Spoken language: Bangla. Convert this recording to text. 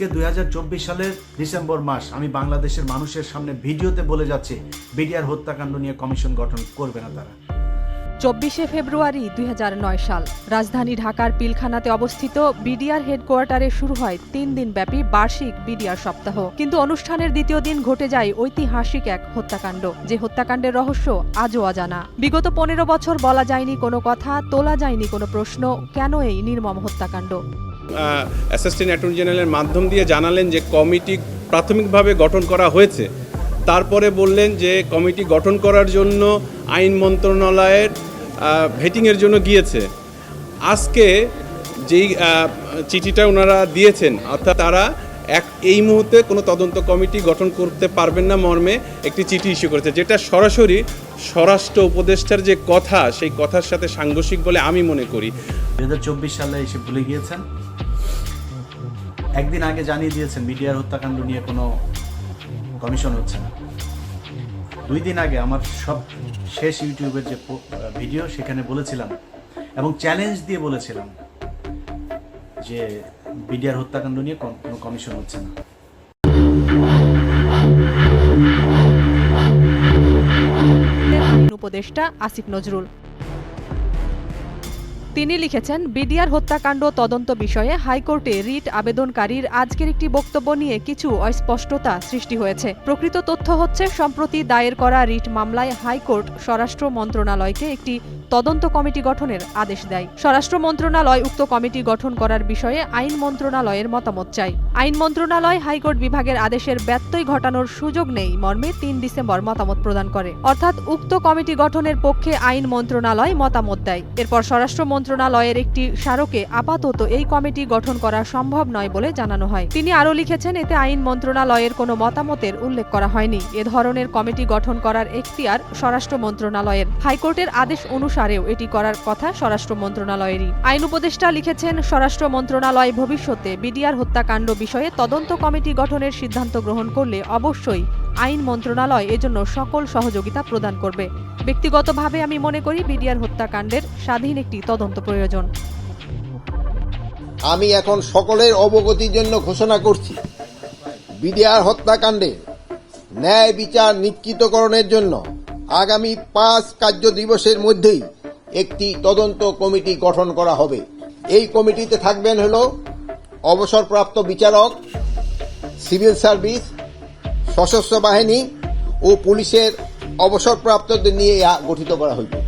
আজকে দুই সালের ডিসেম্বর মাস। আমি বাংলাদেশের মানুষের সামনে ভিডিওতে বলে যাচ্ছি, বিডিআর হত্যাকাণ্ড নিয়ে কমিশন গঠন করবে না তারা। চব্বিশে ফেব্রুয়ারি দুই সাল, রাজধানী ঢাকার পিলখানাতে অবস্থিত বিডিআর হেডকোয়ার্টারে শুরু হয় তিন দিনব্যাপী বার্ষিক বিডিআর সপ্তাহ। কিন্তু অনুষ্ঠানের দ্বিতীয় দিন ঘটে যায় ঐতিহাসিক এক হত্যাকাণ্ড, যে হত্যাকাণ্ডের রহস্য আজও অজানা। বিগত পনেরো বছর বলা যায়নি কোনো কথা, তোলা যায়নি কোনো প্রশ্ন, কেন এই নির্মম হত্যাকাণ্ড? অ্যাসিস্ট্যান্ট অ্যাটর্নি জেনারেলের মাধ্যম দিয়ে জানালেন যে কমিটি প্রাথমিকভাবে গঠন করা হয়েছে। তারপরে বললেন যে কমিটি গঠন করার জন্য আইন মন্ত্রণালয়ের ভেটিংয়ের জন্য গিয়েছে। আজকে যেই চিঠিটা ওনারা দিয়েছেন, অর্থাৎ তারা এক, এই মুহূর্তে কোনো তদন্ত কমিটি গঠন করতে পারবেন না মর্মে একটি চিঠি ইস্যু করেছে, যেটা সরাসরি স্বরাষ্ট্র উপদেষ্টার যে কথা, সেই কথার সাথে সাংঘর্ষিক বলে আমি মনে করি। দু হাজার চব্বিশ সালে এসে ভুলে গিয়েছেন। একদিন আগে জানিয়ে দিয়েছেন, বিডিআর হত্যাকাণ্ড নিয়ে কোনো কমিশন হচ্ছে না। দুই দিন আগে আমার সব শেষ ইউটিউবের যে ভিডিও, সেখানে বলেছিলাম এবং চ্যালেঞ্জ দিয়ে বলেছিলাম যে বিডিআর হত্যাকাণ্ড নিয়ে কোনো কমিশন হচ্ছে না। উপদেষ্টা আসিফ নজরুল। তিনি লিখেছেন, বিডিআর হত্যাকাণ্ড তদন্ত বিষয়ে হাইকোর্টে রিট আবেদনকারীর আজকের একটি বক্তব্য নিয়ে কিছু অস্পষ্টতা সৃষ্টি হয়েছে। প্রকৃত তথ্য হচ্ছে, সম্প্রতি দায়ের করা রিট মামলায় হাইকোর্ট স্বরাষ্ট্র মন্ত্রণালয়কে একটি তদন্ত কমিটি গঠনের আদেশ দেয়। স্বরাষ্ট্র মন্ত্রণালয় উক্ত কমিটি গঠন করার বিষয়ে আইন মন্ত্রণালয়ের মতামত চায়। আইন মন্ত্রণালয় হাইকোর্ট বিভাগের আদেশের ব্যত্যয় ঘটানোর সুযোগ নেই মর্মে তিন ডিসেম্বর মতামত প্রদান করে। অর্থাৎ উক্ত কমিটি গঠনের পক্ষে আইন মন্ত্রণালয় মতামত দেয়। এরপর স্বরাষ্ট্র মন্ত্রণালয়ের একটি স্মারকে আপাতত এই কমিটি গঠন করা সম্ভব নয় বলে জানানো হয়। তিনি আরও লিখেছেন, এতে আইন মন্ত্রণালয়ের কোনো মতামতের উল্লেখ করা হয়নি। এ ধরনের কমিটি গঠন করার এখতিয়ার স্বরাষ্ট্র মন্ত্রণালয়ের। হাইকোর্টের আদেশ অনুসারেও এটি করার কথা স্বরাষ্ট্র মন্ত্রণালয়েরই। আইন উপদেষ্টা লিখেছেন, স্বরাষ্ট্র মন্ত্রণালয় ভবিষ্যতে বিডিআর হত্যাকাণ্ড বিষয়ে তদন্ত কমিটি গঠনের সিদ্ধান্ত গ্রহণ করলে অবশ্যই আইন মন্ত্রণালয় এজন্য সকল সহযোগিতা প্রদান করবে। ব্যক্তিগতভাবে আমি মনে করি বিডিআর হত্যাকাণ্ডের স্বাধীন একটি তদন্ত প্রয়োজন। আমি এখন সকলের অবগতির জন্য ঘোষণা করছি, বিডিআর হত্যাকাণ্ডে ন্যায় বিচার নিশ্চিতকরণের জন্য আগামী পাঁচ কার্য দিবসের মধ্যেই একটি তদন্ত কমিটি গঠন করা হবে। এই কমিটিতে থাকবেন হল অবসরপ্রাপ্ত বিচারক, সিভিল সার্ভিস, সশস্ত্র বাহিনী ও পুলিশের অবসরপ্রাপ্তদের নিয়ে গঠিত করা হইবে।